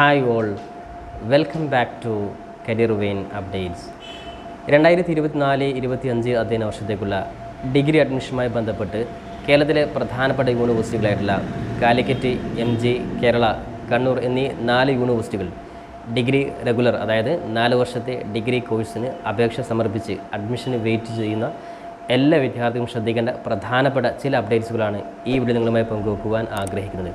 Hi all welcome back to career vein updates രണ്ടായിരത്തി ഇരുപത്തിനാല് ഇരുപത്തിയഞ്ച് അധ്യയന വർഷത്തേക്കുള്ള ഡിഗ്രി അഡ്മിഷനുമായി ബന്ധപ്പെട്ട് കേരളത്തിലെ പ്രധാനപ്പെട്ട യൂണിവേഴ്സിറ്റികളായിട്ടുള്ള Calicut M G Kerala Kannur എന്നീ നാല് യൂണിവേഴ്സിറ്റികൾ ഡിഗ്രി റെഗുലർ അതായത് നാല് വർഷത്തെ ഡിഗ്രി കോഴ്സിന് അപേക്ഷ സമർപ്പിച്ച് അഡ്മിഷന് വെയിറ്റ് ചെയ്യുന്ന എല്ലാ വിദ്യാർത്ഥികളും ശ്രദ്ധിക്കേണ്ട പ്രധാനപ്പെട്ട ചില അപ്ഡേറ്റ്സുകളാണ് ഈ വീഡിയോ നിങ്ങളുമായി പങ്കുവെക്കുവാൻ ആഗ്രഹിക്കുന്നത്.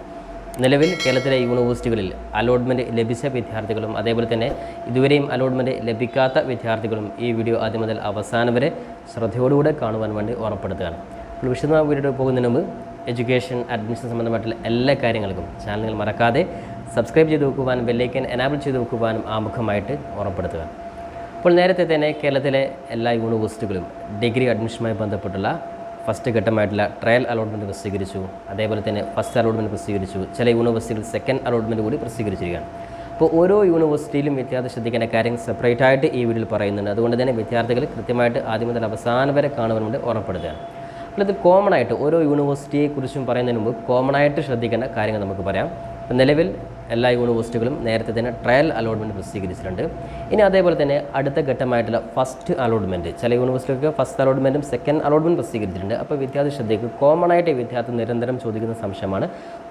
നിലവിൽ കേരളത്തിലെ യൂണിവേഴ്സിറ്റികളിൽ അലോട്ട്മെന്റ് ലഭിച്ച വിദ്യാർത്ഥികളും അതേപോലെ തന്നെ ഇതുവരെയും അലോട്ട്മെന്റ് ലഭിക്കാത്ത വിദ്യാർത്ഥികളും ഈ വീഡിയോ ആദ്യം മുതൽ അവസാനം വരെ ശ്രദ്ധയോടുകൂടെ കാണുവാൻ വേണ്ടി ഉറപ്പെടുത്തുകയാണ്. അപ്പോൾ വിശദമായ വീഡിയോ പോകുന്നതിന് മുമ്പ് എഡ്യൂക്കേഷൻ അഡ്മിഷൻ സംബന്ധമായിട്ടുള്ള എല്ലാ കാര്യങ്ങൾക്കും ചാനലുകൾ മറക്കാതെ സബ്സ്ക്രൈബ് ചെയ്ത് വെക്കുവാനും ബെല്ലൈക്കൻ എനാബിൾ ചെയ്ത് വെക്കുവാനും ആമുഖമായിട്ട് ഉറപ്പെടുത്തുക. അപ്പോൾ നേരത്തെ തന്നെ കേരളത്തിലെ എല്ലാ യൂണിവേഴ്സിറ്റികളും ഡിഗ്രി അഡ്മിഷനുമായി ബന്ധപ്പെട്ടുള്ള ഫസ്റ്റ് ഘട്ടമായിട്ടുള്ള ട്രയൽ അലോട്ട്മെന്റ് പ്രസിദ്ധീകരിച്ചു. അതേപോലെ തന്നെ ഫസ്റ്റ് അലോട്ട്മെന്റ് പ്രസിദ്ധീകരിച്ചു. ചില യൂണിവേഴ്സിറ്റികൾ സെക്കൻഡ് അലോട്ട്മെന്റ് കൂടി പ്രസിദ്ധീകരിച്ചിരിക്കുകയാണ്. അപ്പോൾ ഓരോ യൂണിവേഴ്സിറ്റിയിലും വിദ്യാർത്ഥി ശ്രദ്ധിക്കേണ്ട കാര്യങ്ങൾ സെപ്പറേറ്റ് ആയിട്ട് ഈ വീഡിയോയിൽ പറയുന്നുണ്ട്. അതുകൊണ്ട് തന്നെ വിദ്യാർത്ഥികൾ കൃത്യമായിട്ട് ആദ്യം മുതൽ അവസാനം വരെ കാണുവാനുണ്ട് ഓർമ്മപ്പെടുത്തുകയാണ് അപ്പോൾ ഇത് കോമൺ ആയിട്ട് ഓരോ യൂണിവേഴ്സിറ്റിയെക്കുറിച്ചും പറയുന്നതിന് മുമ്പ് കോമൺ ആയിട്ട് ശ്രദ്ധിക്കേണ്ട കാര്യങ്ങൾ നമുക്ക് പറയാം. നിലവിൽ എല്ലാ യൂണിവേഴ്സിറ്റികളും നേരത്തെ തന്നെ ട്രയൽ അലോട്ട്മെന്റ് പ്രസിദ്ധീകരിച്ചിട്ടുണ്ട്. ഇനി അതേപോലെ തന്നെ അടുത്ത ഘട്ടമായിട്ടുള്ള ഫസ്റ്റ് അലോട്ട്മെന്റ് ചില യൂണിവേഴ്സിറ്റികൾക്ക് ഫസ്റ്റ് അലോട്ട്മെന്റും സെക്കൻഡ് അലോട്ട്മെന്റ് പ്രസിദ്ധീകരിച്ചിട്ടുണ്ട്. അപ്പോൾ വിദ്യാർത്ഥി ശ്രദ്ധയ്ക്ക് കോമൺ ആയിട്ട് വിദ്യാർത്ഥി നിരന്തരം ചോദിക്കുന്ന സംശയമാണ്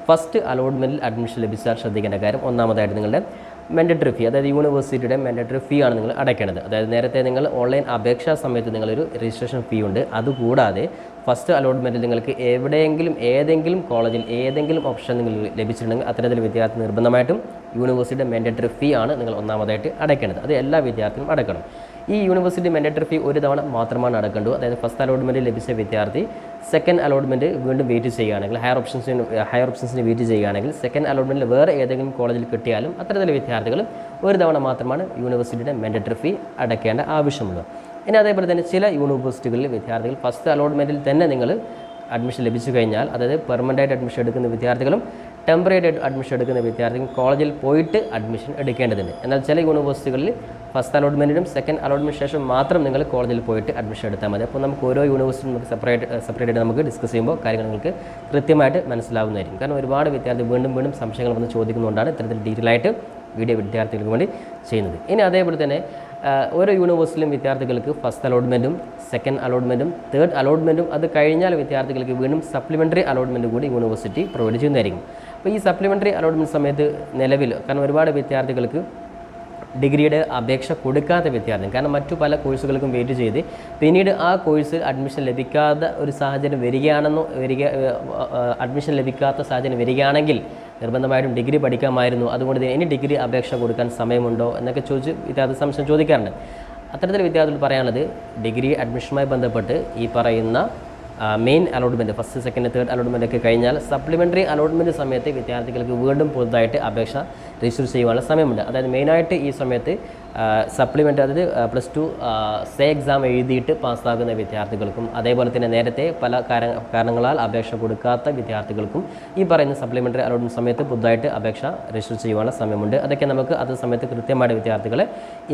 ഫസ്റ്റ് അലോട്ട്മെന്റിൽ അഡ്മിഷൻ ലഭിച്ചാൽ ശ്രദ്ധിക്കേണ്ട കാര്യം ഒന്നാമതായിട്ട് നിങ്ങളുടെ മാൻഡറ്ററി ഫീ അതായത് യൂണിവേഴ്സിറ്റിയുടെ മെൻഡറ്ററി ഫീ ആണ് നിങ്ങൾ അടയ്ക്കേണ്ടത്. അതായത് നേരത്തെ നിങ്ങൾ ഓൺലൈൻ അപേക്ഷാ സമയത്ത് നിങ്ങളൊരു രജിസ്ട്രേഷൻ ഫീ ഉണ്ട്. അതുകൂടാതെ ഫസ്റ്റ് അലോട്ട്മെന്റിൽ നിങ്ങൾക്ക് എവിടെയെങ്കിലും ഏതെങ്കിലും കോളേജിൽ ഏതെങ്കിലും ഓപ്ഷൻ നിങ്ങൾ ലഭിച്ചിട്ടുണ്ടെങ്കിൽ അത്തരത്തിൽ വിദ്യാർത്ഥി നിർബന്ധമായിട്ടും യൂണിവേഴ്സിറ്റിയുടെ മെൻഡറ്ററി ഫീ ആണ് നിങ്ങൾ ഒന്നാമതായിട്ട് അടയ്ക്കേണ്ടത്. അത് എല്ലാ വിദ്യാർത്ഥികളും അടയ്ക്കണം. ഈ യൂണിവേഴ്സിറ്റി മെൻഡേറ്ററി ഫീ ഒരു തവണ മാത്രമാണ് അടക്കേണ്ടത്. അതായത് ഫസ്റ്റ് അലോട്ട്മെന്റ് ലഭിച്ച വിദ്യാർത്ഥി സെക്കൻഡ് അലോട്ട്മെന്റ് വീണ്ടും വെയിറ്റ് ചെയ്യുകയാണെങ്കിൽ ഹയർ ഓപ്ഷൻസിന് ഹയർ ഓപ്ഷൻസിന് വെയിറ്റ് ചെയ്യുകയാണെങ്കിൽ സെക്കൻഡ് അലോട്ട്മെന്റിൽ വേറെ ഏതെങ്കിലും കോളേജിൽ കിട്ടിയാലും അത്തരത്തിലെ വിദ്യാർത്ഥികൾ ഒരു തവണ മാത്രമാണ് യൂണിവേഴ്സിറ്റിയുടെ മെൻഡേറ്ററി ഫീ അടയ്ക്കേണ്ട ആവശ്യമുള്ളത് ഇനി അതേപോലെ തന്നെ ചില യൂണിവേഴ്സിറ്റികളിൽ വിദ്യാർത്ഥികൾ ഫസ്റ്റ് അലോട്ട്മെന്റിൽ തന്നെ നിങ്ങൾ അഡ്മിഷൻ ലഭിച്ചു കഴിഞ്ഞാൽ അതായത് പെർമനന്റ് ആയിട്ട് അഡ്മിഷൻ എടുക്കുന്ന വിദ്യാർത്ഥികളും ടെമ്പററി അഡ്മിഷൻ എടുക്കുന്ന വിദ്യാർത്ഥികൾ കോളേജിൽ പോയിട്ട് അഡ്മിഷൻ എടുക്കേണ്ടതുണ്ട്. എന്നാൽ ചില യൂണിവേഴ്സിറ്റികളിൽ ഫസ്റ്റ് അലോട്ട്മെന്റിനും സെക്കൻഡ് അലോട്ട്മെന്റ് ശേഷം മാത്രം നിങ്ങൾ കോളേജിൽ പോയിട്ട് അഡ്മിഷൻ എടുത്താൽ മതി. അപ്പോൾ നമുക്ക് ഓരോ യൂണിവേഴ്സിറ്റി നമുക്ക് സെപ്പറേറ്റ് സെപ്പറേറ്റ് ആയിട്ട് നമുക്ക് ഡിസ്കസ് ചെയ്യുമ്പോൾ കാര്യങ്ങൾ നിങ്ങൾക്ക് കൃത്യമായിട്ട് മനസ്സിലാവുന്നതായിരിക്കും. കാരണം ഒരുപാട് വിദ്യാർത്ഥി വീണ്ടും വീണ്ടും സംശയങ്ങൾ വന്ന് ചോദിക്കുന്നതുകൊണ്ടാണ് ഇത്തരത്തിൽ ഡീറ്റെയിൽ ആയിട്ട് വീഡിയോ വിദ്യാർത്ഥികൾക്ക് വേണ്ടി ചെയ്യുന്നത്. ഇനി അതേപോലെ തന്നെ ഓരോ യൂണിവേഴ്സിലും വിദ്യാർത്ഥികൾക്ക് ഫസ്റ്റ് അലോട്ട്മെന്റും സെക്കൻഡ് അലോട്ട്മെന്റും തേർഡ് അലോട്ട്മെന്റും അത് കഴിഞ്ഞാൽ വിദ്യാർത്ഥികൾക്ക് വീണ്ടും സപ്ലിമെന്ററി അലോട്ട്മെന്റ് കൂടി യൂണിവേഴ്സിറ്റി പ്രൊവൈഡ് ചെയ്യുന്നതായിരിക്കും. അപ്പോൾ ഈ സപ്ലിമെന്ററി അലോട്ട്മെന്റ് സമയത്ത് നിലവിൽ കാരണം ഒരുപാട് വിദ്യാർത്ഥികൾക്ക് ഡിഗ്രിയുടെ അപേക്ഷ കൊടുക്കാത്ത വിദ്യാർത്ഥി കാരണം മറ്റു പല കോഴ്സുകൾക്കും വെയിറ്റ് ചെയ്ത് പിന്നീട് ആ കോഴ്സ് അഡ്മിഷൻ ലഭിക്കാത്ത ഒരു സാഹചര്യം വരികയാണെന്നോ വരിക അഡ്മിഷൻ ലഭിക്കാത്ത സാഹചര്യം വരികയാണെങ്കിൽ നിർബന്ധമായിട്ടും ഡിഗ്രി പഠിക്കാമായിരുന്നു. അതുകൊണ്ട് ഇനി ഡിഗ്രി അപേക്ഷ കൊടുക്കാൻ സമയമുണ്ടോ എന്നൊക്കെ ചോദിച്ച് വിദ്യാർത്ഥി സംശയം ചോദിക്കാറുണ്ട്. അത്തരത്തിൽ വിദ്യാർത്ഥികൾ പറയാനുള്ളത് ഡിഗ്രി അഡ്മിഷനുമായി ബന്ധപ്പെട്ട് ഈ പറയുന്ന main allotment first second third allotment ഒക്കെ കഴിഞ്ഞാൽ സപ്ലിമെന്ററി അലോട്ട്മെന്റ് സമയത്ത് വിദ്യാർത്ഥികൾക്ക് വീണ്ടും പുതുതായിട്ട് അപേക്ഷ രജിസ്റ്റർ ചെയ്യുവാനുള്ള സമയമുണ്ട്. അതായത് മെയിനായിട്ട് ഈ സമയത്ത് സപ്ലിമെന്റ് അതായത് പ്ലസ് ടു സേ എക്സാം എഴുതിയിട്ട് പാസ്സാകുന്ന വിദ്യാർത്ഥികൾക്കും അതേപോലെ തന്നെ നേരത്തെ പല കാരണങ്ങളാൽ അപേക്ഷ കൊടുക്കാത്ത വിദ്യാർത്ഥികൾക്കും ഈ പറയുന്ന സപ്ലിമെന്ററി അലോട്ട്മെന്റ് സമയത്ത് പുതുതായിട്ട് അപേക്ഷ രജിസ്റ്റർ ചെയ്യുവാനുള്ള സമയമുണ്ട്. അതൊക്കെ നമുക്ക് അത് സമയത്ത് കൃത്യമായിട്ട് വിദ്യാർത്ഥികളെ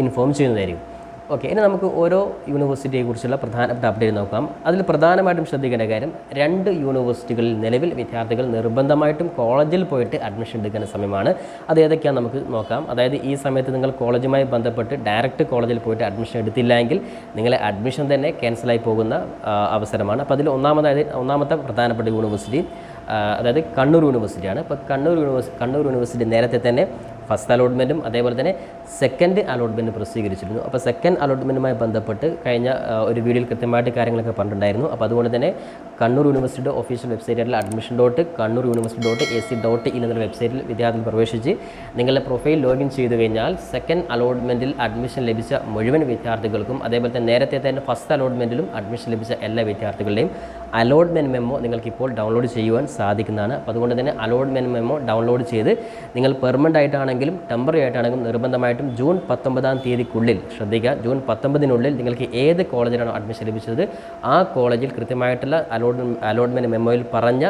ഇൻഫോം ചെയ്യുന്നതായിരിക്കും. ഓക്കെ ഇനി നമുക്ക് ഓരോ യൂണിവേഴ്സിറ്റിയെ കുറിച്ചുള്ള പ്രധാനപ്പെട്ട അപ്ഡേറ്റ് നോക്കാം. അതിൽ പ്രധാനമായിട്ടും ശ്രദ്ധിക്കേണ്ട കാര്യം രണ്ട് യൂണിവേഴ്സിറ്റികളിൽ നിലവിൽ വിദ്യാർത്ഥികൾ നിർബന്ധമായിട്ടും കോളേജിൽ പോയിട്ട് അഡ്മിഷൻ എടുക്കുന്ന സമയമാണ്. അത് ഏതൊക്കെയാണ് നമുക്ക് നോക്കാം. അതായത് ഈ സമയത്ത് നിങ്ങൾ കോളേജുമായി ബന്ധപ്പെട്ട് ഡയറക്റ്റ് കോളേജിൽ പോയിട്ട് അഡ്മിഷൻ എടുത്തില്ലെങ്കിൽ നിങ്ങളെ അഡ്മിഷൻ തന്നെ ക്യാൻസലായി പോകുന്ന അവസരമാണ്. അപ്പോൾ അതിൽ ഒന്നാമതായത് ഒന്നാമത്തെ പ്രധാനപ്പെട്ട യൂണിവേഴ്സിറ്റി അതായത് കണ്ണൂർ യൂണിവേഴ്സിറ്റിയാണ് അപ്പോൾ കണ്ണൂർ യൂണിവേഴ്സിറ്റി കണ്ണൂർ യൂണിവേഴ്സിറ്റി നേരത്തെ തന്നെ ഫസ്റ്റ് അലോട്ട്മെന്റും അതേപോലെ തന്നെ സെക്കൻഡ് അലോട്ട്മെന്റ് പ്രസിദ്ധീകരിച്ചിരുന്നു. അപ്പോൾ സെക്കൻഡ് അലോട്ട്മെന്റുമായി ബന്ധപ്പെട്ട് കഴിഞ്ഞ ഒരു വീഡിയോയിൽ കൃത്യമായിട്ട് കാര്യങ്ങളൊക്കെ പറഞ്ഞിട്ടുണ്ടായിരുന്നു. അപ്പോൾ അതുകൊണ്ട് തന്നെ കണ്ണൂർ യൂണിവേഴ്സിറ്റിയുടെ ഒഫീഷ്യൽ വെബ്സൈറ്റിൽ admission dot Kannur university dot A C dot in എന്ന വെബ്സൈറ്റിൽ വിദ്യാർത്ഥികൾ പ്രവേശിച്ച് നിങ്ങളുടെ പ്രൊഫൈൽ ലോഗിൻ ചെയ്തു കഴിഞ്ഞാൽ സെക്കൻഡ് അലോട്ട്മെന്റിൽ അഡ്മിഷൻ ലഭിച്ച മുഴുവൻ വിദ്യാർത്ഥികൾക്കും അതേപോലെ തന്നെ നേരത്തെ തന്നെ ഫസ്റ്റ് അലോട്ട്മെന്റിലും അഡ്മിഷൻ ലഭിച്ച എല്ലാ വിദ്യാർത്ഥികളുടെയും അലോട്ട്മെന്റ് മെമ്മോ നിങ്ങൾക്ക് ഇപ്പോൾ ഡൗൺലോഡ് ചെയ്യുവാൻ സാധിക്കുന്നതാണ്. അപ്പോൾ അതുകൊണ്ട് തന്നെ അലോട്ട്മെന്റ് മെമ്മോ ഡൗൺലോഡ് ചെയ്ത് നിങ്ങൾ പെർമനന്റ് ആയിട്ടാണെങ്കിലും ടെമ്പററി ആയിട്ടാണെങ്കിലും നിർബന്ധമായിട്ടും ജൂൺ പത്തൊമ്പതാം തീയതിക്കുള്ളിൽ ശ്രദ്ധിക്കുക ജൂൺ പത്തൊമ്പതിനുള്ളിൽ നിങ്ങൾക്ക് ഏത് കോളേജിലാണോ അഡ്മിഷൻ ലഭിച്ചത് ആ കോളേജിൽ കൃത്യമായിട്ടുള്ള അലോട്ട് അലോട്ട്മെന്റ് മെമ്മോയിൽ പറഞ്ഞ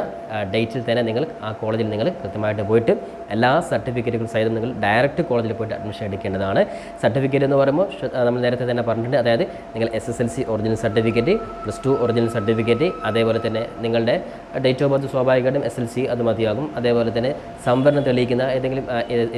ഡേറ്റിൽ തന്നെ നിങ്ങൾ ആ കോളേജിൽ നിങ്ങൾ കൃത്യമായിട്ട് പോയിട്ട് എല്ലാ സർട്ടിഫിക്കറ്റുകൾ സഹിതം നിങ്ങൾ ഡയറക്റ്റ് കോളേജിൽ പോയിട്ട് അഡ്മിഷൻ എടുക്കേണ്ടതാണ്. സർട്ടിഫിക്കറ്റ് എന്ന് പറയുമ്പോൾ നമ്മൾ നേരത്തെ തന്നെ പറഞ്ഞിട്ടുണ്ട് അതായത് നിങ്ങൾ S S L C original certificate plus two original certificate അതേപോലെ തന്നെ നിങ്ങളുടെ ഡേറ്റ് ഓഫ് ബർത്ത് സ്വാഭാവികമായിട്ടും എസ് എൽ സി അത് മതിയാകും. അതേപോലെ തന്നെ സംവരണം തെളിയിക്കുന്ന ഏതെങ്കിലും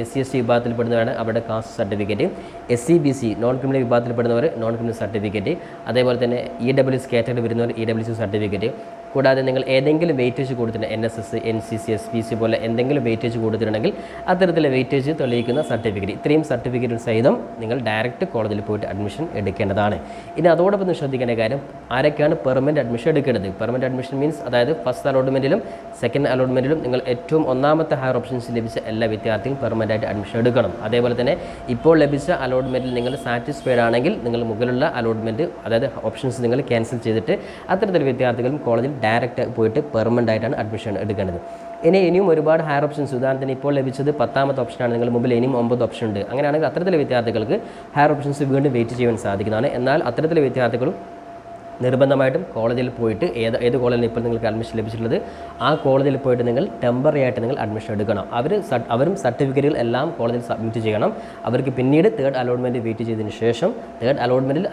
എസ് സി എസ് ടി വിഭാഗത്തിൽപ്പെടുന്നവരാണ് അവരുടെ caste certificate S C B C non criminal വിഭാഗത്തിൽപ്പെടുന്നവർ non criminal certificate അതേപോലെ തന്നെ ഇ ഡബ്ല്യു എസ് കാറ്റഗറി വരുന്നവർ ഇ ഡബ്ല്യു സി സർട്ടിഫിക്കറ്റ് കൂടാതെ നിങ്ങൾ ഏതെങ്കിലും വെയിറ്റേജ് കൊടുത്തിട്ടുണ്ട് N S S N C C S P C പോലെ എന്തെങ്കിലും വെയിറ്റേജ് കൊടുത്തിട്ടുണ്ടെങ്കിൽ അത്തരത്തിലെ വെയിറ്റേജ് തെളിയിക്കുന്ന സർട്ടിഫിക്കറ്റ് ഇത്രയും സർട്ടിഫിക്കറ്റ് സഹിതം നിങ്ങൾ ഡയറക്റ്റ് കോളേജിൽ പോയിട്ട് അഡ്മിഷൻ എടുക്കേണ്ടതാണ്. ഇനി അതോടൊപ്പം ശ്രദ്ധിക്കേണ്ട കാര്യം ആരൊക്കെയാണ് പെർമനന്റ് അഡ്മിഷൻ എടുക്കേണ്ടത്? പെർമനന്റ് അഡ്മിഷൻ മീൻസ് അതായത് ഫസ്റ്റ് അലോട്ട്മെന്റിലും സെക്കൻഡ് അലോട്ട്മെന്റിലും നിങ്ങൾ ഏറ്റവും ഒന്നാമത്തെ ഹയർ ഓപ്ഷൻസ് ലഭിച്ച എല്ലാ വിദ്യാർത്ഥികളും പെർമനന്റ് ആയിട്ട് അഡ്മിഷൻ എടുക്കണം. അതേപോലെ തന്നെ ഇപ്പോൾ ലഭിച്ച അലോട്ട്മെന്റിൽ നിങ്ങൾ സാറ്റിസ്ഫൈഡ് ആണെങ്കിൽ നിങ്ങൾ മുകളിലുള്ള അലോട്ട്മെന്റ് അതായത് ഓപ്ഷൻസ് നിങ്ങൾ ക്യാൻസൽ ചെയ്തിട്ട് അത്തരത്തിൽ വിദ്യാർത്ഥികളും കോളേജിൽ ഡയറക്റ്റ് പോയിട്ട് പെർമനന്റ് ആയിട്ടാണ് അഡ്മിഷൻ എടുക്കേണ്ടത് ഇനി ഇനിയും ഒരുപാട് ഹയർ ഓപ്ഷൻസ് ഉദാഹരണത്തിന് ഇപ്പോൾ ലഭിച്ചത് പത്താമത്തെ ഓപ്ഷനാണ് നിങ്ങൾ മുമ്പിൽ ഇനിയും ഒമ്പത് ഓപ്ഷൻ ഉണ്ട്. അങ്ങനെയാണെങ്കിൽ അത്തരത്തിലെ വിദ്യാർത്ഥികൾക്ക് ഹയർ ഓപ്ഷൻസ് വീണ്ടും വെയിറ്റ് ചെയ്യാൻ സാധിക്കുന്നതാണ്. എന്നാൽ അത്തരത്തിലെ വിദ്യാർത്ഥികളും നിർബന്ധമായിട്ടും കോളേജിൽ പോയിട്ട് ഏത് ഏത് കോളേജിൽ ഇപ്പോൾ നിങ്ങൾക്ക് അഡ്മിഷൻ ലഭിച്ചിട്ടുള്ളത്? ആ കോളേജിൽ പോയിട്ട് നിങ്ങൾ ടെമ്പററി ആയിട്ട് നിങ്ങൾ അഡ്മിഷൻ എടുക്കണം. അവർ അവരും സർട്ടിഫിക്കറ്റുകൾ എല്ലാം കോളേജിൽ സബ്മിറ്റ് ചെയ്യണം. അവർക്ക് പിന്നീട് തേർഡ് അലോട്ട്മെന്റ് വെയിറ്റ് ചെയ്തതിന് ശേഷം തേർഡ് അലോട്ട്മെന്റിൽ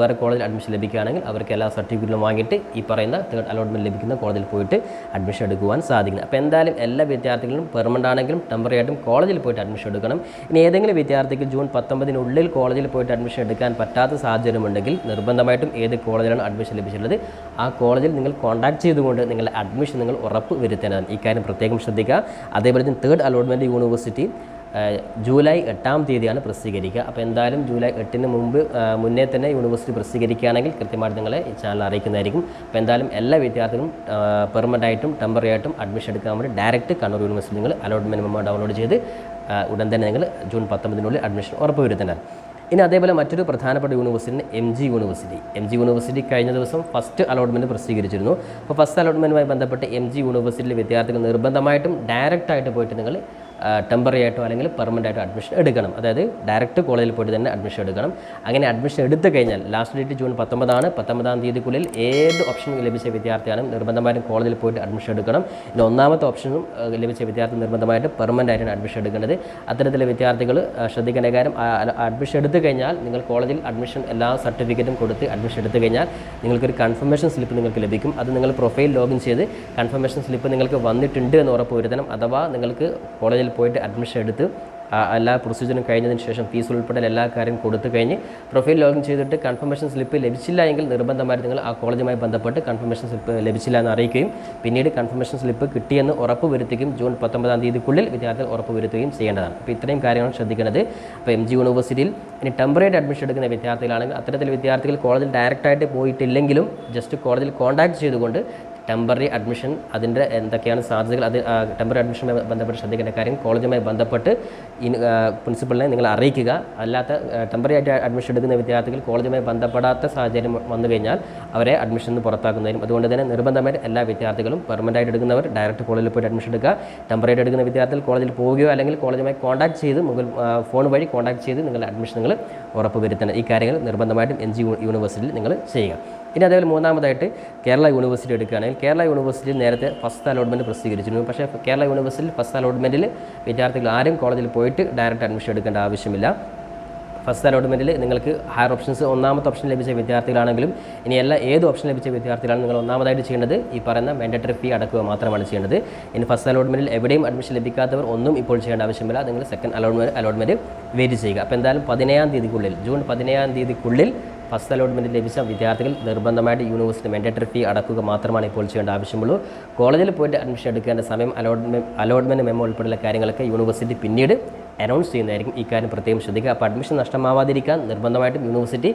വേറെ കോളേജിൽ അഡ്മിഷൻ ലഭിക്കുകയാണെങ്കിൽ അവർക്ക് എല്ലാ സർട്ടിഫിക്കറ്റും വാങ്ങിയിട്ട് ഈ പറയുന്ന തേർഡ് അലോട്ട്മെന്റ് ലഭിക്കുന്ന കോളേജിൽ പോയിട്ട് അഡ്മിഷൻ എടുക്കുവാൻ സാധിക്കണം അപ്പോൾ എന്തായാലും എല്ലാ വിദ്യാർത്ഥികളും പെർമനന്റ് ആണെങ്കിലും ടെമ്പററി ആയിട്ടും കോളേജിൽ പോയിട്ട് അഡ്മിഷൻ എടുക്കണം. ഇനി ഏതെങ്കിലും വിദ്യാർത്ഥിക്ക് ജൂൺ പത്തൊമ്പതിനുള്ളിൽ കോളേജിൽ പോയിട്ട് അഡ്മിഷൻ എടുക്കാൻ പറ്റാത്ത സാഹചര്യമുണ്ടെങ്കിൽ നിർബന്ധമായിട്ടും ഏത് കോളേജിലാണ് അഡ്മിഷൻ ലഭിച്ചിട്ടുള്ളത്. ആ കോളേജിൽ നിങ്ങൾ കോൺടാക്ട് ചെയ്തുകൊണ്ട് നിങ്ങളുടെ അഡ്മിഷൻ നിങ്ങൾ ഉറപ്പ് വരുത്തേണ്ടതാണ്. ഈ കാര്യം പ്രത്യേകം ശ്രദ്ധിക്കുക. അതേപോലെ തന്നെ തേർഡ് അലോട്ട്മെന്റ് യൂണിവേഴ്സിറ്റി ജൂലൈ എട്ടാം തീയതിയാണ് പ്രസിദ്ധീകരിക്കുക. അപ്പോൾ എന്തായാലും ജൂലൈ എട്ടിന് മുമ്പ് മുന്നേ തന്നെ യൂണിവേഴ്സിറ്റി പ്രസിദ്ധീകരിക്കുകയാണെങ്കിൽ കൃത്യമായിട്ട് നിങ്ങളെ ഈ ചാനൽ അറിയിക്കുന്നതായിരിക്കും. അപ്പോൾ എന്തായാലും എല്ലാ വിദ്യാർത്ഥികളും പെർമനന്റ് ആയിട്ടും ടെമ്പററി ആയിട്ടും അഡ്മിഷൻ എടുക്കാൻ വേണ്ടി ഡയറക്റ്റ് കണ്ണൂർ യൂണിവേഴ്സിറ്റി നിങ്ങൾ അലോട്ട്മെന്റ് മെമ്മോ ഡൗൺലോഡ് ചെയ്ത് ഉടൻ തന്നെ നിങ്ങൾ ജൂൺ പത്തൊമ്പതിനുള്ളിൽ അഡ്മിഷൻ ഉറപ്പ് വരുത്തേണ്ടതാണ്. ഇനി അതേപോലെ മറ്റൊരു പ്രധാനപ്പെട്ട university M G university M G university കഴിഞ്ഞ ദിവസം ഫസ്റ്റ് അലോട്ട്മെന്റ് പ്രസിദ്ധീകരിച്ചിരുന്നു. അപ്പോൾ ഫസ്റ്റ് അലോട്ട്മെന്റുമായി ബന്ധപ്പെട്ട് എം ജി യൂണിവേഴ്സിറ്റിയിലെ വിദ്യാർത്ഥികൾ നിർബന്ധമായിട്ടും ഡയറക്റ്റായിട്ട് പോയിട്ട് നിങ്ങൾ ടെമ്പററി ആയിട്ടോ അല്ലെങ്കിൽ പെർമനന്റ് ആയിട്ടോ അഡ്മിഷൻ എടുക്കണം. അതായത് ഡയറക്റ്റ് കോളേജിൽ പോയിട്ട് തന്നെ അഡ്മിഷൻ എടുക്കണം. അങ്ങനെ അഡ്മിഷൻ എടുത്തു കഴിഞ്ഞാൽ ലാസ്റ്റ് ഡേറ്റ് ജൂൺ പത്തൊമ്പതാണ്. പത്തൊമ്പതാം തീയതിക്കുള്ളിൽ ഏത് ഓപ്ഷൻ ലഭിച്ച വിദ്യാർത്ഥിയാണ് നിർബന്ധമായിട്ടും കോളേജിൽ പോയിട്ട് അഡ്മിഷൻ എടുക്കണം. ഇനി ഒന്നാമത്തെ ഓപ്ഷനും ലഭിച്ച വിദ്യാർത്ഥി നിർബന്ധമായിട്ട് പെർമനന്റ് ആയിട്ടാണ് അഡ്മിഷൻ എടുക്കേണ്ടത്. അത്തരത്തിലെ വിദ്യാർത്ഥികൾ ശ്രദ്ധിക്കേണ്ട കാര്യം അഡ്മിഷൻ എടുത്തു കഴിഞ്ഞാൽ നിങ്ങൾ കോളേജിൽ അഡ്മിഷൻ എല്ലാ സർട്ടിഫിക്കറ്റും കൊടുത്ത് അഡ്മിഷൻ എടുത്തു കഴിഞ്ഞാൽ നിങ്ങൾക്കൊരു കൺഫർമേഷൻ സ്ലിപ്പ് നിങ്ങൾക്ക് ലഭിക്കും. അത് നിങ്ങൾ പ്രൊഫൈൽ ലോഗിൻ ചെയ്ത് കൺഫർമേഷൻ സ്ലിപ്പ് നിങ്ങൾക്ക് വന്നിട്ടുണ്ട് എന്ന് ഉറപ്പ് വരുത്തണം അഥവാ നിങ്ങൾക്ക് കോളേജിൽ പോയിട്ട് അഡ്മിഷൻ എടുത്ത് എല്ലാ പ്രൊസീജിയറും കഴിഞ്ഞതിന് ശേഷം ഫീസ് ഉൾപ്പെടെ എല്ലാ കാര്യം കൊടുത്തു കഴിഞ്ഞ് പ്രൊഫൈൽ ലോഗിൻ ചെയ്തിട്ട് കൺഫർമേഷൻ സ്ലിപ്പ് ലഭിച്ചില്ല എങ്കിൽ നിർബന്ധമായിട്ട് നിങ്ങൾ ആ കോളേജുമായി ബന്ധപ്പെട്ട് കൺഫർമേഷൻ സ്ലിപ്പ് ലഭിച്ചില്ല എന്ന് അറിയിക്കുകയും പിന്നീട് കൺഫർമേഷൻ സ്ലിപ്പ് കിട്ടിയെന്ന് ഉറപ്പ് വരുത്തുകയും ജൂൺ പത്തൊമ്പതാം തീയതിക്കുള്ളിൽ വിദ്യാർത്ഥികൾ ഉറപ്പ് വരുത്തുകയും ചെയ്യേണ്ടതാണ്. അപ്പോൾ ഇത്രയും കാര്യങ്ങൾ ശ്രദ്ധിക്കേണ്ടത്. അപ്പോൾ എം ജി യൂണിവേഴ്സിറ്റിയിൽ ഇനി ടെമ്പറേറ്റ് അഡ്മിഷൻ എടുക്കുന്ന വിദ്യാർത്ഥികളാണെങ്കിൽ അത്തരത്തിൽ വിദ്യാർത്ഥികൾ കോളേജിൽ ഡയറക്റ്റായിട്ട് പോയിട്ടില്ലെങ്കിലും ജസ്റ്റ് കോളേജിൽ കോൺടാക്ട് ചെയ്തുകൊണ്ട് ടെമ്പററി അഡ്മിഷൻ അതിന്റെ എന്തൊക്കെയാണ് സാധ്യതകൾ അത് ടെമ്പററി അഡ്മിഷനുമായി ബന്ധപ്പെട്ട് ശ്രദ്ധിക്കേണ്ട കാര്യം കോളേജുമായി ബന്ധപ്പെട്ട് പ്രിൻസിപ്പളിനെ നിങ്ങൾ അറിയിക്കുക. അല്ലാത്ത ടെമ്പററി ആയിട്ട് അഡ്മിഷൻ എടുക്കുന്ന വിദ്യാർത്ഥികൾ കോളേജുമായി ബന്ധപ്പെടാത്ത സാഹചര്യം വന്നു കഴിഞ്ഞാൽ അവരെ അഡ്മിഷൻ പുറത്താക്കുന്നതിനും അതുകൊണ്ട് തന്നെ നിർബന്ധമായിട്ട് എല്ലാ വിദ്യാർത്ഥികളും പെർമനന്റ് ആയിട്ട് എടുക്കുന്നവർ ഡയറക്റ്റ് കോളേജിൽ പോയിട്ട് അഡ്മിഷൻ എടുക്കുക. ടെമ്പററി എടുക്കുന്ന വിദ്യാർത്ഥികൾ കോളേജിൽ പോവുകയോ അല്ലെങ്കിൽ കോളേജുമായി കോൺടാക്ട് ചെയ്ത് മുകൾ ഫോൺ വഴി കോൺടാക്ട് ചെയ്ത് നിങ്ങളുടെ അഡ്മിഷൻ നിങ്ങൾ ഉറപ്പ് വരുത്തണം ഈ കാര്യങ്ങൾ നിർബന്ധമായിട്ടും എൻ ജി യൂണിവേഴ്സിറ്റിയിൽ നിങ്ങൾ ചെയ്യുക. ഇനി അതേപോലെ മൂന്നാമതായിട്ട് കേരള യൂണിവേഴ്സിറ്റി എടുക്കുകയാണെങ്കിൽ കേരള യൂണിവേഴ്സിറ്റിയിൽ നേരത്തെ ഫസ്റ്റ് അലോട്ട്മെന്റ് പ്രസിദ്ധീകരിച്ചിരുന്നു. പക്ഷേ കേരള യൂണിവേഴ്സിറ്റിയിൽ ഫസ്റ്റ് അലോട്ട്മെന്റിൽ വിദ്യാർത്ഥികൾ ആരും കോളേജിൽ പോയിട്ട് ഡയറക്റ്റ് അഡ്മിഷൻ എടുക്കേണ്ട ആവശ്യമില്ല. ഫസ്റ്റ് അലോട്ട്മെന്റിൽ നിങ്ങൾക്ക് ഹയർ ഓപ്ഷൻസ് ഒന്നാമത്തെ ഓപ്ഷൻ ലഭിച്ച വിദ്യാർത്ഥികളാണെങ്കിലും ഇനി എല്ലാ ഏത് ഓപ്ഷൻ ലഭിച്ച വിദ്യാർത്ഥികളാണ് നിങ്ങൾ ഒന്നാമതായിട്ട് ചെയ്യേണ്ടത്? ഈ പറയുന്ന മാൻഡറ്ററി ഫീ അടക്കുക മാത്രമാണ് ചെയ്യേണ്ടത്. ഇനി ഫസ്റ്റ് അലോട്ട്മെന്റിൽ എവിടെയും അഡ്മിഷൻ ലഭിക്കാത്തവർ ഒന്നും ഇപ്പോൾ ചെയ്യേണ്ട ആവശ്യമില്ല. നിങ്ങൾ സെക്കൻഡ് അലോട്ട്മെന്റ് അലോട്ട്മെന്റ് വെയിറ്റ് ചെയ്യുക. അപ്പോൾ എന്തായാലും പതിനേഴാം തീയതിക്കുള്ളിൽ ജൂൺ പതിനേഴാം തീയതിക്കുള്ളിൽ ഫസ്റ്റ് അലോട്ട്മെന്റ് ലഭിച്ച വിദ്യാർത്ഥികൾ നിർബന്ധമായിട്ട് യൂണിവേഴ്സിറ്റി മെൻഡേറ്ററി ഫീ അടക്കുക മാത്രമാണ് ഇപ്പോൾ ചെയ്യേണ്ട ആവശ്യമുള്ളൂ. കോളേജിൽ പോയിട്ട് അഡ്മിഷൻ എടുക്കേണ്ട സമയം അലോട്ട്മെന്റ് അലോട്ട്മെന്റ് മെമ്മോ ഉൾപ്പെടെയുള്ള കാര്യങ്ങളൊക്കെ യൂണിവേഴ്സിറ്റി പിന്നീട് അനൗൺസ് ചെയ്യുന്നതായിരിക്കും. ഈ കാര്യം പ്രത്യേകം ശ്രദ്ധിക്കുക. അപ്പോൾ അഡ്മിഷൻ നഷ്ടമാവാതിരിക്കാൻ നിർബന്ധമായിട്ടും യൂണിവേഴ്സിറ്റി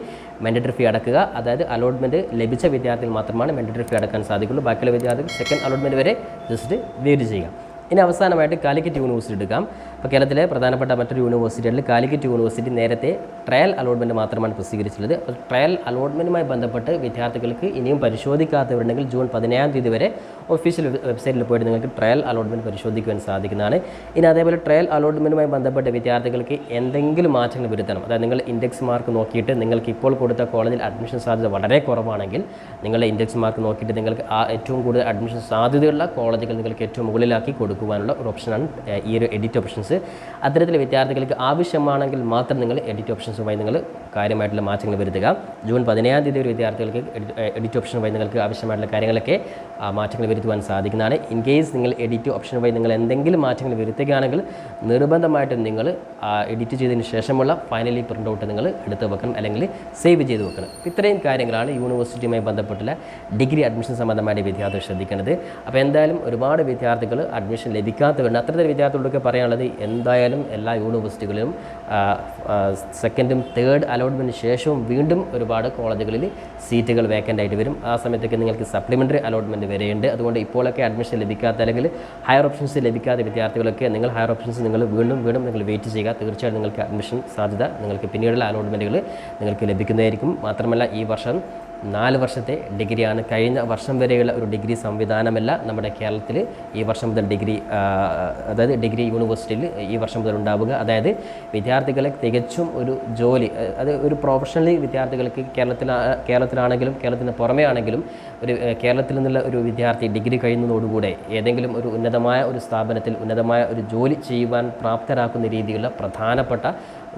മെൻഡേറ്ററി ഫീ അടക്കുക. അതായത് അലോട്ട്മെന്റ് ലഭിച്ച വിദ്യാർത്ഥികൾ മാത്രമാണ് മെൻഡേറ്ററി ഫീ അടക്കാൻ സാധിക്കുള്ളൂ. ബാക്കിയുള്ള വിദ്യാർത്ഥികൾ സെക്കൻഡ് അലോട്ട്മെന്റ് വരെ ജസ്റ്റ് വെയിറ്റ് ചെയ്യുക. ഇനി അവസാനമായിട്ട് കാലിക്കറ്റ് യൂണിവേഴ്സിറ്റി എടുക്കാം. അപ്പോൾ കേരളത്തിലെ പ്രധാനപ്പെട്ട മറ്റൊരു യൂണിവേഴ്സിറ്റികളിൽ കാലിക്കറ്റ് യൂണിവേഴ്സിറ്റി നേരത്തെ ട്രയൽ അലോട്ട്മെന്റ് മാത്രമാണ് പ്രസിദ്ധീകരിച്ചിട്ടുള്ളത്. അപ്പോൾ ട്രയൽ അലോട്ട്മെന്റുമായി ബന്ധപ്പെട്ട് വിദ്യാർത്ഥികൾക്ക് ഇനിയും പരിശോധിക്കാത്തവരുണ്ടെങ്കിൽ ജൂൺ പതിനേഴാം തീയതി വരെ ഒഫീഷ്യൽ വെബ്സൈറ്റിൽ പോയിട്ട് നിങ്ങൾക്ക് ട്രയൽ അലോട്ട്മെന്റ് പരിശോധിക്കുവാൻ സാധിക്കുന്നതാണ്. ഇനി അതേപോലെ ട്രയൽ അലോട്ട്മെന്റുമായി ബന്ധപ്പെട്ട് വിദ്യാർത്ഥികൾക്ക് എന്തെങ്കിലും മാറ്റങ്ങൾ വരുത്തണം. അതായത് നിങ്ങൾ ഇൻഡെക്സ് മാർക്ക് നോക്കിയിട്ട് നിങ്ങൾക്ക് ഇപ്പോൾ കൊടുത്ത കോളേജിൽ അഡ്മിഷൻ സാധ്യത വളരെ കുറവാണെങ്കിൽ നിങ്ങളുടെ ഇൻഡെക്സ് മാർക്ക് നോക്കിയിട്ട് നിങ്ങൾക്ക് ആ ഏറ്റവും കൂടുതൽ അഡ്മിഷൻ സാധ്യതയുള്ള കോളേജുകൾ നിങ്ങൾക്ക് ഏറ്റവും മുകളിലാക്കി കൊടുക്കുവാനുള്ള ഒരു ഓപ്ഷനാണ് ഈ ഒരു എഡിറ്റ് ഓപ്ഷൻസ് ഓപ്ഷൻസ് അത്തരത്തിലെ വിദ്യാർത്ഥികൾക്ക് ആവശ്യമാണെങ്കിൽ മാത്രം നിങ്ങൾ എഡിറ്റ് ഓപ്ഷൻസുമായി നിങ്ങൾ കാര്യമായിട്ടുള്ള മാറ്റങ്ങൾ വരുത്തുക. ജൂൺ പതിനേഴാം തീയതി ഒരു വിദ്യാർത്ഥികൾക്ക് എഡിറ്റ് ഓപ്ഷൻ വഴി നിങ്ങൾക്ക് ആവശ്യമായിട്ടുള്ള കാര്യങ്ങളൊക്കെ മാറ്റങ്ങൾ വരുത്തുവാൻ സാധിക്കുന്നതാണ്. ഇൻ കേസ് നിങ്ങൾ എഡിറ്റ് ഓപ്ഷൻ വഴി നിങ്ങൾ എന്തെങ്കിലും മാറ്റങ്ങൾ വരുത്തുകയാണെങ്കിൽ നിർബന്ധമായിട്ടും നിങ്ങൾ എഡിറ്റ് ചെയ്തതിന് ശേഷമുള്ള ഫൈനലി പ്രിന്റ് ഔട്ട് നിങ്ങൾ എടുത്ത് വെക്കണം അല്ലെങ്കിൽ സേവ് ചെയ്ത് വെക്കണം. ഇത്രയും കാര്യങ്ങളാണ് യൂണിവേഴ്സിറ്റിയുമായി ബന്ധപ്പെട്ടുള്ള ഡിഗ്രി അഡ്മിഷൻ സംബന്ധമായിട്ട് വിദ്യാർത്ഥികൾ ശ്രദ്ധിക്കേണ്ടത്. അപ്പോൾ എന്തായാലും ഒരുപാട് വിദ്യാർത്ഥികൾ അഡ്മിഷൻ ലഭിക്കാത്തവരുണ്ട് അത്തരത്തിൽ വിദ്യാർത്ഥികളൊക്കെ പറയാനുള്ളത് എന്തായാലും എല്ലാ യൂണിവേഴ്സിറ്റികളിലും സെക്കൻഡും തേർഡ് അലോട്ട്മെന്റിന് ശേഷവും വീണ്ടും ഒരുപാട് കോളേജുകളിൽ സീറ്റുകൾ വേക്കന്റ് ആയിട്ട് വരും. ആ സമയത്തൊക്കെ നിങ്ങൾക്ക് സപ്ലിമെന്ററി അലോട്ട്മെന്റ് വരെയുണ്ട്. അതുകൊണ്ട് ഇപ്പോഴൊക്കെ അഡ്മിഷൻ ലഭിക്കാത്ത അല്ലെങ്കിൽ ഹയർ ഓപ്ഷൻസ് ലഭിക്കാത്ത വിദ്യാർത്ഥികളൊക്കെ നിങ്ങൾ ഹയർ ഓപ്ഷൻസ് നിങ്ങൾ വീണ്ടും വീണ്ടും നിങ്ങൾ വെയിറ്റ് ചെയ്യുക. തീർച്ചയായും നിങ്ങൾക്ക് അഡ്മിഷൻ സാധ്യത നിങ്ങൾക്ക് പിന്നീടുള്ള അലോട്ട്മെന്റുകൾ നിങ്ങൾക്ക് ലഭിക്കുന്നതായിരിക്കും. മാത്രമല്ല ഈ വർഷം നാല് വർഷത്തെ ഡിഗ്രിയാണ്. കഴിഞ്ഞ വർഷം വരെയുള്ള ഒരു ഡിഗ്രി സംവിധാനമല്ല നമ്മുടെ കേരളത്തിൽ ഈ വർഷം മുതൽ ഡിഗ്രി അതായത് ഡിഗ്രി യൂണിവേഴ്സിറ്റിയിൽ ഈ വർഷം മുതൽ ഉണ്ടാവുക. അതായത് വിദ്യാർത്ഥികളെ തികച്ചും ഒരു ജോലി അത് ഒരു പ്രൊഫഷണലി വിദ്യാർത്ഥികൾക്ക് കേരളത്തിൽ കേരളത്തിലാണെങ്കിലും കേരളത്തിന് പുറമേ ആണെങ്കിലും ഒരു കേരളത്തിൽ നിന്നുള്ള ഒരു വിദ്യാർത്ഥി ഡിഗ്രി കഴിയുന്നതോടുകൂടെ ഏതെങ്കിലും ഒരു ഉന്നതമായ ഒരു സ്ഥാപനത്തിൽ ഉന്നതമായ ഒരു ജോലി ചെയ്യുവാൻ പ്രാപ്തരാക്കുന്ന രീതിയിലുള്ള പ്രധാനപ്പെട്ട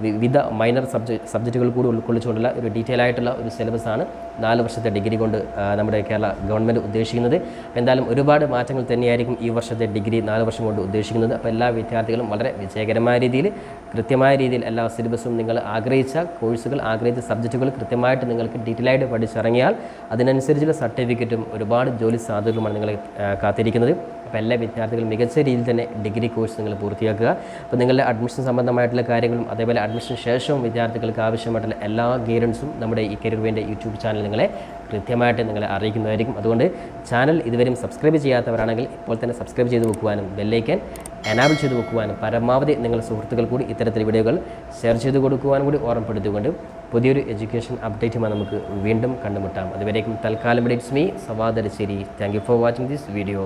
വിവിധ മൈനർ സബ്ജക്ട് സബ്ജക്റ്റുകൾ കൂടി ഉൾക്കൊള്ളിച്ചുകൊണ്ടുള്ള ഒരു ഡീറ്റെയിൽ ആയിട്ടുള്ള ഒരു സിലബസാണ് നാല് വർഷത്തെ ഡിഗ്രി കൊണ്ട് നമ്മുടെ കേരള ഗവൺമെന്റ് ഉദ്ദേശിക്കുന്നത്. എന്തായാലും ഒരുപാട് മാറ്റങ്ങൾ തന്നെയായിരിക്കും ഈ വർഷത്തെ ഡിഗ്രി നാല് വർഷം കൊണ്ട് ഉദ്ദേശിക്കുന്നത്. അപ്പോൾ എല്ലാ വിദ്യാർത്ഥികളും വളരെ വിജയകരമായ രീതിയിൽ കൃത്യമായ രീതിയിൽ എല്ലാ സിലബസും നിങ്ങൾ ആഗ്രഹിച്ച കോഴ്സുകൾ ആഗ്രഹിച്ച സബ്ജക്റ്റുകൾ കൃത്യമായിട്ട് നിങ്ങൾക്ക് ഡീറ്റെയിൽ ആയിട്ട് പഠിച്ചിറങ്ങിയാൽ അതിനനുസരിച്ചുള്ള സർട്ടിഫിക്കറ്റും ഒരുപാട് ജോലി സാധ്യതകളുമാണ് നിങ്ങളെ കാത്തിരിക്കുന്നത്. അപ്പോൾ എല്ലാ വിദ്യാർത്ഥികളും മികച്ച രീതിയിൽ തന്നെ ഡിഗ്രി കോഴ്സ് നിങ്ങൾ പൂർത്തിയാക്കുക. അപ്പോൾ നിങ്ങളുടെ അഡ്മിഷൻ സംബന്ധമായിട്ടുള്ള കാര്യങ്ങളും അതേപോലെ അഡ്മിഷൻ ശേഷവും വിദ്യാർത്ഥികൾക്ക് ആവശ്യമായിട്ടുള്ള എല്ലാ ഗൈഡൻസും നമ്മുടെ ഈ കരിയർ വേന്റെ യൂട്യൂബ് ചാനൽ നിങ്ങളെ കൃത്യമായിട്ട് നിങ്ങളെ അറിയിക്കുന്നതായിരിക്കും. അതുകൊണ്ട് ചാനൽ ഇതുവരെയും സബ്സ്ക്രൈബ് ചെയ്യാത്തവരാണെങ്കിൽ ഇപ്പോൾ തന്നെ സബ്സ്ക്രൈബ് ചെയ്ത് വെക്കുവാനും ബെല്ലൈക്കൻ എനാബിൾ ചെയ്ത് വെക്കുവാനും പരമാവധി നിങ്ങളുടെ സുഹൃത്തുക്കൾ കൂടി ഇത്തരത്തിൽ വീഡിയോകൾ ഷെയർ ചെയ്ത് കൊടുക്കുവാനും കൂടി ഓർമ്മപ്പെടുത്തിക്കൊണ്ട് പുതിയൊരു എഡ്യൂക്കേഷൻ അപ്ഡേറ്റുമായി നമുക്ക് വീണ്ടും കണ്ടുമുട്ടാം. അതുവരേക്കും തൽക്കാലം it's me സവാദരശ്ശേരി thank you for watching this video